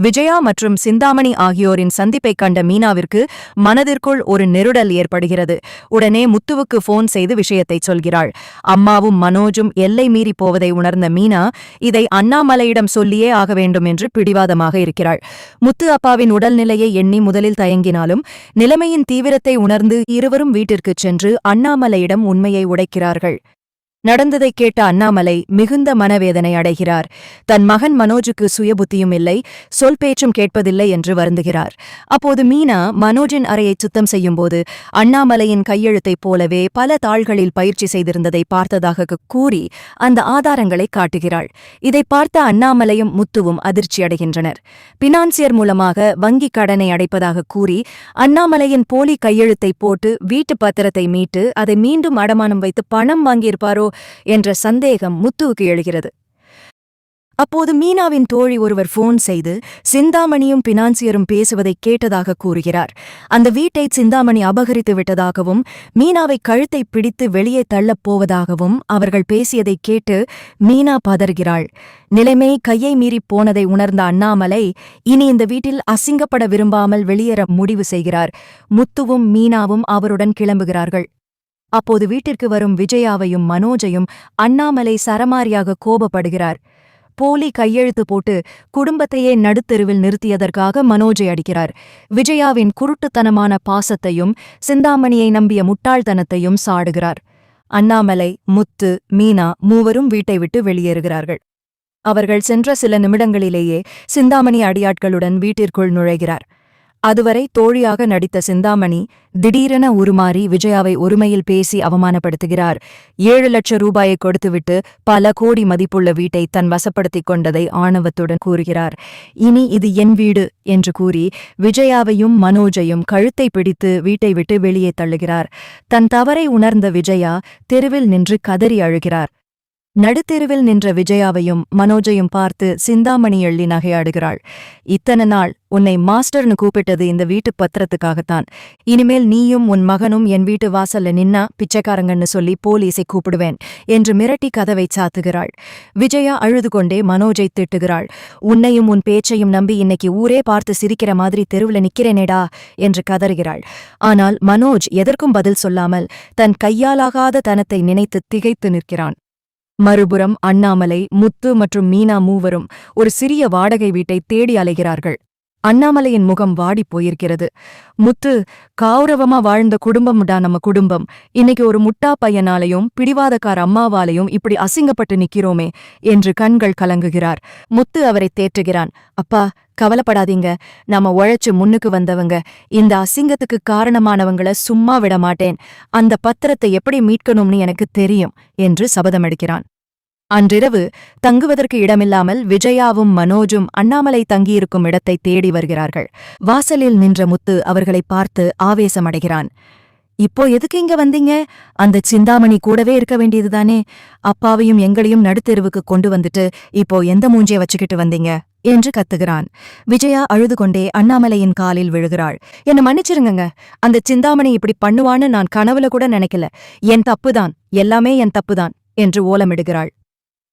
விஜயா மற்றும் சிந்தாமணி ஆகியோரின் சந்திப்பைக் கண்ட மீனாவிற்கு மனதிற்குள் ஒரு நெருடல் ஏற்படுகிறது. உடனே முத்துவுக்கு போன் செய்து விஷயத்தை சொல்கிறாள். அம்மாவும் மனோஜும் எல்லை மீறி போவதை உணர்ந்த மீனா இதை அண்ணாமலையிடம் சொல்லியே ஆக வேண்டும் என்று பிடிவாதமாக இருக்கிறாள். முத்து அப்பாவின் உடல்நிலையை எண்ணி முதலில் தயங்கினாலும் நிலைமையின் தீவிரத்தை உணர்ந்து இருவரும் வீட்டிற்குச் சென்று அண்ணாமலையிடம் உண்மையை உடைக்கிறார்கள். நடந்ததைக் கேட்ட அண்ணாமலை மிகுந்த மனவேதனை அடைகிறார். தன் மகன் மனோஜுக்கு சுயபுத்தியும் இல்லை சொல் பேச்சும் கேட்பதில்லை என்று வருந்துகிறார். அப்போது மீனா மனோஜின் அறையை சுத்தம் செய்யும்போது அண்ணாமலையின் கையெழுத்தைப் போலவே பல தாள்களில் பயிற்சி செய்திருந்ததை பார்த்ததாக கூறி அந்த ஆதாரங்களை காட்டுகிறாள். இதை பார்த்த அண்ணாமலையும் முத்துவும் அதிர்ச்சியடைகின்றனர் பினான்சியர் மூலமாக வங்கிக் கடனை அடைப்பதாக கூறி அண்ணாமலையின் போலி கையெழுத்தை போட்டு வீட்டு பத்திரத்தை மீட்டு அதை மீண்டும் அடமானம் வைத்து பணம் வாங்கியிருப்பாரோ என்ற சந்தேகம் முத்துவுக்கு எழுகிறது. அப்போது மீனாவின் தோழி ஒருவர் போன் செய்து சிந்தாமணியும் பினான்சியரும் பேசுவதை கேட்டதாக கூறுகிறார். அந்த வீட்டை சிந்தாமணி அபகரித்து விட்டதாகவும் மீனாவை கழுத்தை பிடித்து வெளியே தள்ளப் போவதாகவும் அவர்கள் பேசியதை கேட்டு மீனா பதறுகிறாள். நிலைமை கையை மீறிப் போனதை உணர்ந்த அண்ணாமலை இனி இந்த வீட்டில் அசிங்கப்பட விரும்பாமல் வெளியேற முடிவு செய்கிறார். முத்துவும் மீனாவும் அவருடன் கிளம்புகிறார்கள். அப்போது வீட்டிற்கு வரும் விஜயாவையும் மனோஜையும் அண்ணாமலை சரமாரியாக கோபப்படுகிறார். போலி கையெழுத்து போட்டு குடும்பத்தையே நடுத்தெருவில் நிறுத்தியதற்காக மனோஜை அடிக்கிறார். விஜயாவின் குருட்டுத்தனமான பாசத்தையும் சிந்தாமணியை நம்பிய முட்டாள்தனத்தையும் சாடுகிறார். அண்ணாமலை முத்து மீனா மூவரும் வீட்டை விட்டு வெளியேறுகிறார்கள். அவர்கள் சென்ற சில நிமிடங்களிலேயே சிந்தாமணி அடியாட்களுடன் வீட்டிற்குள் நுழைகிறார். அதுவரை தோழியாக நடித்த சிந்தாமணி திடீரென உருமாறி விஜயாவை ஒருமையில் பேசி அவமானப்படுத்துகிறார். ஏழு லட்சம் ரூபாயை கொடுத்துவிட்டு பல கோடி மதிப்புள்ள வீட்டை தன் வசப்படுத்திக் கொண்டதை ஆணவத்துடன் கூறுகிறார். இனி இது என் வீடு என்று கூறி விஜயாவையும் மனோஜையும் கழுத்தை பிடித்து வீட்டை விட்டு வெளியே தள்ளுகிறார். தன் தவறை உணர்ந்த விஜயா தெருவில் நின்று கதறி அழுகிறார். நடுத்தெருவில் நின்ற விஜயாவையும் மனோஜையும் பார்த்து சிந்தாமணி எள்ளி நகையாடுகிறாள். இத்தனை நாள் உன்னை மாஸ்டர்னு கூப்பிட்டது இந்த வீட்டு பத்திரத்துக்காகத்தான். இனிமேல் நீயும் உன் மகனும் என் வீட்டு வாசல்ல நின்னா பிச்சைக்காரங்கன்னு சொல்லி போலீஸை கூப்பிடுவேன் என்று மிரட்டி கதவை சாத்துகிறாள். விஜயா அழுது கொண்டே மனோஜை திட்டுகிறாள். உன்னையும் உன் பேச்சையும் நம்பி இன்னைக்கு ஊரே பார்த்து சிரிக்கிற மாதிரி தெருவுல நிக்கிறேனேடா என்று கதறுகிறாள். ஆனால் மனோஜ் எதற்கும் பதில் சொல்லாமல் தன் கையாலாகாத தனத்தை நினைத்து திகைத்து நிற்கிறான். மறுபுறம் அண்ணாமலை முத்து மற்றும் மீனா மூவரும் ஒரு சிறிய வாடகை வீட்டை தேடி அலைகிறார்கள். அண்ணாமலையின் முகம் வாடிப் போயிருக்கிறது. முத்து கௌரவமா வாழ்ந்த குடும்பம்டா நம்ம குடும்பம். இன்னைக்கு ஒரு முட்டா பையனாலையும் பிடிவாதக்கார அம்மாவாலையும் இப்படி அசிங்கப்பட்டு நிக்கிறோமே என்று கண்கள் கலங்குகிறார். முத்து அவரை தேற்றுகிறான். அப்பா கவலைப்படாதீங்க. நாம உழைச்சு முன்னுக்கு வந்தவங்க. இந்த அசிங்கத்துக்கு காரணமானவங்கள சும்மா விட மாட்டேன். அந்த பத்திரத்தை எப்படி மீட்கணும்னு எனக்கு தெரியும் என்று சபதமெடுக்கிறான் அன்றிரவு தங்குவதற்கு இடமில்லாமல் விஜயாவும் மனோஜும் அண்ணாமலை தங்கியிருக்கும் இடத்தை தேடி வருகிறார்கள். வாசலில் நின்ற முத்து அவர்களை பார்த்து ஆவேசமடைகிறான். இப்போ எதுக்கு இங்க வந்தீங்க? அந்த சிந்தாமணி கூடவே இருக்க வேண்டியதுதானே? அப்பாவையும் எங்களையும் நடுத்தெருவுக்கு கொண்டு வந்துட்டு இப்போ எந்த மூஞ்சிய வச்சுக்கிட்டு வந்தீங்க? என்று கத்துகிறான். விஜயா அழுது கொண்டே அண்ணாமலையின் காலில் விழுகிறாள். என்ன மன்னிச்சிருங்கங்க. அந்த சிந்தாமணி இப்படி பண்ணுவான்னு நான் கனவுல கூட நினைக்கல. என் தப்புதான். எல்லாமே என் தப்புதான். என்று ஓலமிடுகிறாள்.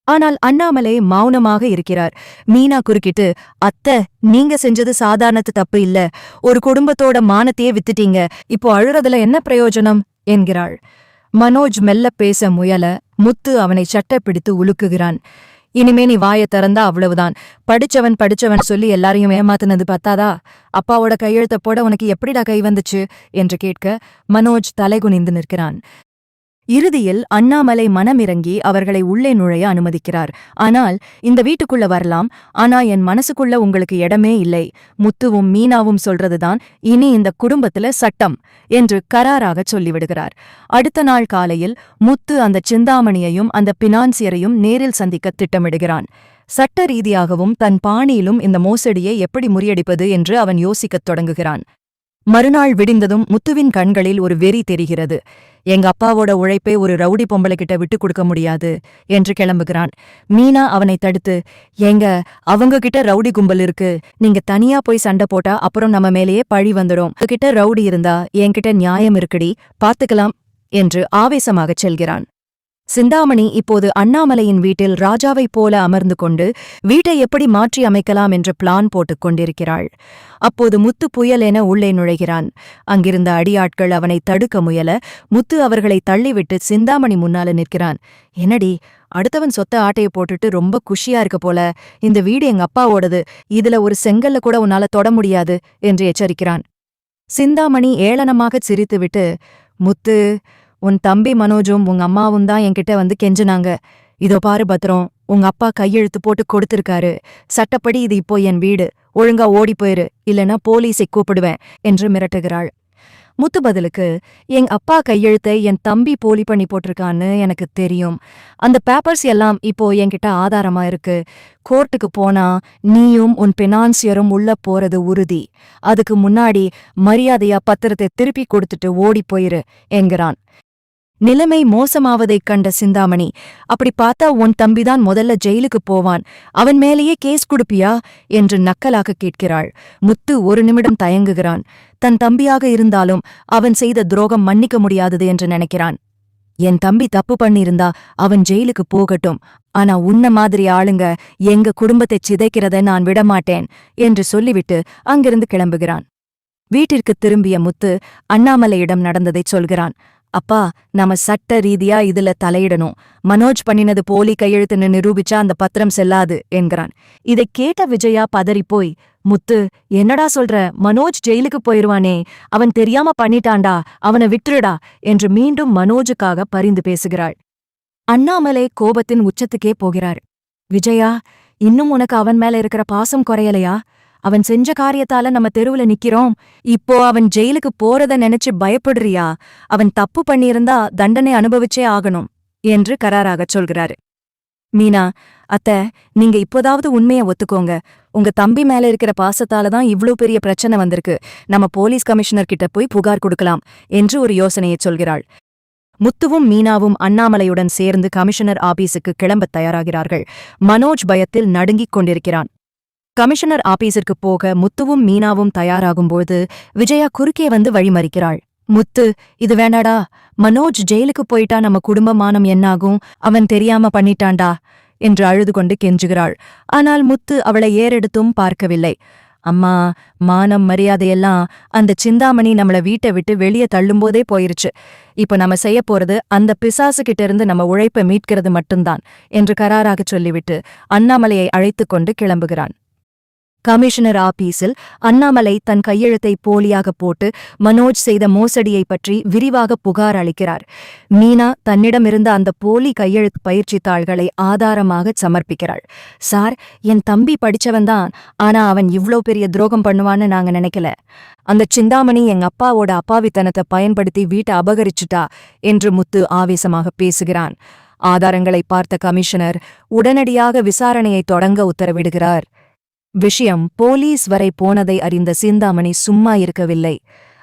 ஆனால் அண்ணாமலை மௌனமாக இருக்கிறார். மீனா குறுக்கிட்டு அத்த நீங்க செஞ்சது சாதாரணத்து தப்பு இல்ல. ஒரு குடும்பத்தோட மானத்தையே வித்துட்டீங்க. இப்போ அழுறதுல என்ன பிரயோஜனம்? என்கிறாள். மனோஜ் மெல்ல பேச முயல முத்து அவனை சட்டை பிடித்து உலுக்குகிறான். இனிமே நீ வாய திறந்தா அவ்வளவுதான். படிச்சவன் படிச்சவன் சொல்லி எல்லாரையும் ஏமாத்துனது பத்தாதா? அப்பாவோட கையெழுத்த போட உனக்கு எப்படிடா கை வந்துச்சு? என்று கேட்க மனோஜ் தலைகுனிந்து நிற்கிறான். இறுதியில் அண்ணாமலை மனமிறங்கி அவர்களை உள்ளே நுழைய அனுமதிக்கிறார். ஆனால் இந்த வீட்டுக்குள்ள வரலாம். ஆனா என் மனசுக்குள்ள உங்களுக்கு இடமே இல்லை. முத்துவும் மீனாவும் சொல்றதுதான் இனி இந்த குடும்பத்துல சட்டம் என்று கராராகச் சொல்லிவிடுகிறார். அடுத்த நாள் காலையில் முத்து அந்த சிந்தாமணியையும் அந்த பினான்சியரையும் நேரில் சந்திக்க திட்டமிடுகிறான். சட்ட ரீதியாகவும் தன் பாணியிலும் இந்த மோசடியை எப்படி முறியடிப்பது என்று அவன் யோசிக்கத் தொடங்குகிறான். மறுநாள் விடிந்ததும் முத்துவின் கண்களில் ஒரு வெறி தெரிகிறது. எங்க அப்பாவோட உழைப்பை ஒரு ரவுடி பொம்பளை கிட்ட விட்டுக் கொடுக்க முடியாது என்று கிளம்புகிறான். மீனா அவனை தடுத்து ஏங்க அவங்க கிட்ட ரவுடி கும்பல் இருக்கு. நீங்க தனியா போய் சண்டை போட்டா அப்புறம் நம்ம மேலேயே பழி வந்துடும் கிட்ட ரவுடி இருந்தா என்கிட்ட நியாயம் இருக்குடி. பாத்துக்கலாம் என்று ஆவேசமாகச் செல்கிறான். சிந்தாமணி இப்போது அண்ணாமலையின் வீட்டில் ராஜாவைப் போல அமர்ந்து கொண்டு வீட்டை எப்படி மாற்றி அமைக்கலாம் என்று பிளான் போட்டுக் கொண்டிருக்கிறாள். அப்போது முத்து புயல் என உள்ளே நுழைகிறான். அங்கிருந்த அடியாட்கள் அவனை தடுக்க முயல முத்து அவர்களை தள்ளிவிட்டு சிந்தாமணி முன்னால நிற்கிறான். என்னடி அடுத்தவன் சொத்த ஆட்டைய போட்டுட்டு ரொம்ப குஷியா இருக்க போல. இந்த வீடு எங்க அப்பாவோடது. இதுல ஒரு செங்கல்ல கூட உன்னால தொட முடியாது என்று எச்சரிக்கிறான். சிந்தாமணி ஏளனமாகச் சிரித்துவிட்டு முத்து உன் தம்பி மனோஜும் உங்க அம்மாவும் தான் என்கிட்ட வந்து கெஞ்சுனாங்க. இதோ பாரு பத்திரம் உங்க அப்பா கையெழுத்து போட்டு கொடுத்திருக்காரு. சட்டப்படி இது இப்போ என் வீடு. ஒழுங்கா ஓடி போயிரு. இல்லனா போலீஸை கூப்பிடுவேன் என்று மிரட்டுகிறாள். முத்து பதிலுக்கு எங்க அப்பா கையெழுத்தை என் தம்பி போலி பண்ணி போட்டிருக்கான்னு எனக்கு தெரியும். அந்த பேப்பர்ஸ் எல்லாம் இப்போ என்கிட்ட ஆதாரமா இருக்கு. கோர்ட்டுக்கு போனா நீயும் உன் பினான்சியரும் உள்ள போறது உறுதி. அதுக்கு முன்னாடி மரியாதையா பத்திரத்தை திருப்பி கொடுத்துட்டு ஓடி போயிரு என்கிறான். நிலைமை மோசமாவதைக் கண்ட சிந்தாமணி அப்படி பார்த்தா உன் தம்பிதான் முதல்ல ஜெயிலுக்கு போவான். அவன் மேலேயே கேஸ் குடுப்பியா? என்று நக்கலாக கேட்கிறாள். முத்து ஒரு நிமிடம் தயங்குகிறான். தன் தம்பியாக இருந்தாலும் அவன் செய்த துரோகம் மன்னிக்க முடியாதது என்று நினைக்கிறான். என் தம்பி தப்பு பண்ணியிருந்தா அவன் ஜெயிலுக்கு போகட்டும். ஆனா உன்ன மாதிரி ஆளுங்க எங்க குடும்பத்தைச் சிதைக்கிறத நான் விடமாட்டேன் என்று சொல்லிவிட்டு அங்கிருந்து கிளம்புகிறான். வீட்டிற்குத் திரும்பிய முத்து அண்ணாமலையிடம் நடந்ததைச் சொல்கிறான். அப்பா நாம சட்ட ரீதியா இதுல தலையிடணும். மனோஜ் பண்ணினது போலி கையெழுத்துன்னு நிரூபிச்சா அந்த பத்திரம் செல்லாது என்கிறான். இதைக் கேட்ட விஜயா பதறிப்போய் முத்து என்னடா சொல்ற? மனோஜ் ஜெயிலுக்கு போயிருவானே. அவன் தெரியாம பண்ணிட்டான்டா. அவனை விட்டுருடா என்று மீண்டும் மனோஜுக்காக பரிந்து பேசுகிறாள். அண்ணாமலை கோபத்தின் உச்சத்துக்கே போகிறார். விஜயா இன்னும் உனக்கு அவன் மேல இருக்கிற பாசம் குறையலையா? அவன் செஞ்ச காரியத்தால நம்ம தெருவுல நிக்கிறோம். இப்போ அவன் ஜெயிலுக்கு போறத நினைச்சு பயப்படுறியா? அவன் தப்பு பண்ணியிருந்தா தண்டனை அனுபவிச்சே ஆகணும் என்று கராராகச் சொல்கிறாரு. மீனா அத்த நீங்க இப்போதாவது உண்மைய ஒத்துக்கோங்க. உங்க தம்பி மேல இருக்கிற பாசத்தால தான் இவ்ளோ பெரிய பிரச்சனை வந்திருக்கு. நம்ம போலீஸ் கமிஷனர் கிட்ட போய் புகார் கொடுக்கலாம் என்று ஒரு யோசனையைச் சொல்கிறாள். முத்துவும் மீனாவும் அண்ணாமலையுடன் சேர்ந்து கமிஷனர் ஆபீஸுக்கு கிளம்பத் தயாராகிறார்கள். மனோஜ் பயத்தில் நடுங்கிக் கொண்டிருக்கிறான். கமிஷனர் ஆபீஸிற்கு போக முத்துவும் மீனாவும் தயாராகும்போது விஜயா குறுக்கே வந்து வழிமறிக்கிறாள். முத்து இது வேண்டாடா. மனோஜ் ஜெயிலுக்கு போயிட்டா நம்ம குடும்ப மானம் என்னாகும்? அவன் தெரியாம பண்ணிட்டான்டா என்று அழுது கொண்டு கெஞ்சுகிறாள். ஆனால் முத்து அவளை ஏறெடுத்தும் பார்க்கவில்லை. அம்மா மானம் மரியாதையெல்லாம் அந்த சிந்தாமணி நம்மள வீட்டை விட்டு வெளியே தள்ளும்போதே போயிருச்சு. இப்ப நம்ம செய்ய போறது அந்த பிசாசுகிட்ட இருந்து நம்ம உழைப்பை மீட்கிறது மட்டும்தான் என்று கராராகச் சொல்லிவிட்டு அண்ணாமலையை அழைத்துக் கொண்டு கிளம்புகிறான். கமிஷனர் ஆபீஸில் அண்ணாமலை தன் கையெழுத்தை போலியாக போட்டு மனோஜ் செய்த மோசடியை பற்றி விரிவாக புகார் அளிக்கிறார். மீனா தன்னிடமிருந்த அந்த போலி கையெழுத்து பயிற்சி தாள்களை ஆதாரமாக சமர்ப்பிக்கிறாள். சார் என் தம்பி படிச்சவன்தான் ஆனா அவன் இவ்ளோ பெரிய துரோகம் பண்ணுவான்னு நாங்க நினைக்கல. அந்த சிந்தாமணி எங்க அப்பாவோட அப்பாவித்தனத்தை பயன்படுத்தி வீட்டை அபகரிச்சுட்டா என்று முத்து ஆவேசமாக பேசுகிறான். ஆதாரங்களை பார்த்த கமிஷனர் உடனடியாக விசாரணையை தொடங்க உத்தரவிடுகிறார். விஷயம் போலீஸ் வரை போனதை அறிந்த சிந்தாமணி சும்மா இருக்கவில்லை.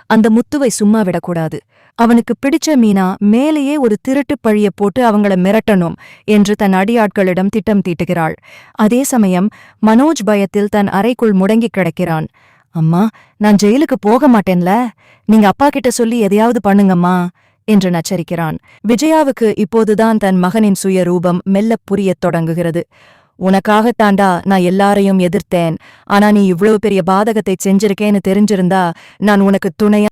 அந்த முத்துவை சும்மா விடக்கூடாது. அவனுக்கு பிடிச்ச மீனா மேலேயே ஒரு திருட்டுப் பழிய போட்டு அவங்கள மிரட்டணும் என்று தன் அடியாட்களிடம் திட்டம் தீட்டுகிறாள். அதே சமயம் மனோஜ் பயத்தில் தன் அறைக்குள் முடங்கிக் கிடக்கிறான். அம்மா நான் ஜெயிலுக்கு போக மாட்டேன்ல? நீங்க அப்பா கிட்ட சொல்லி எதையாவது பண்ணுங்கம்மா என்று நச்சரிக்கிறான். விஜயாவுக்கு இப்போதுதான் தன் மகனின் சுயரூபம் மெல்லப் புரியத் தொடங்குகிறது. உனக்காகத்தாண்டா நான் எல்லாரையும் எதிர்த்தேன். ஆனா நீ இவ்வளவு பெரிய பாதகத்தை செஞ்சிருக்கேன்னு தெரிஞ்சிருந்தா நான் உனக்கு துணையா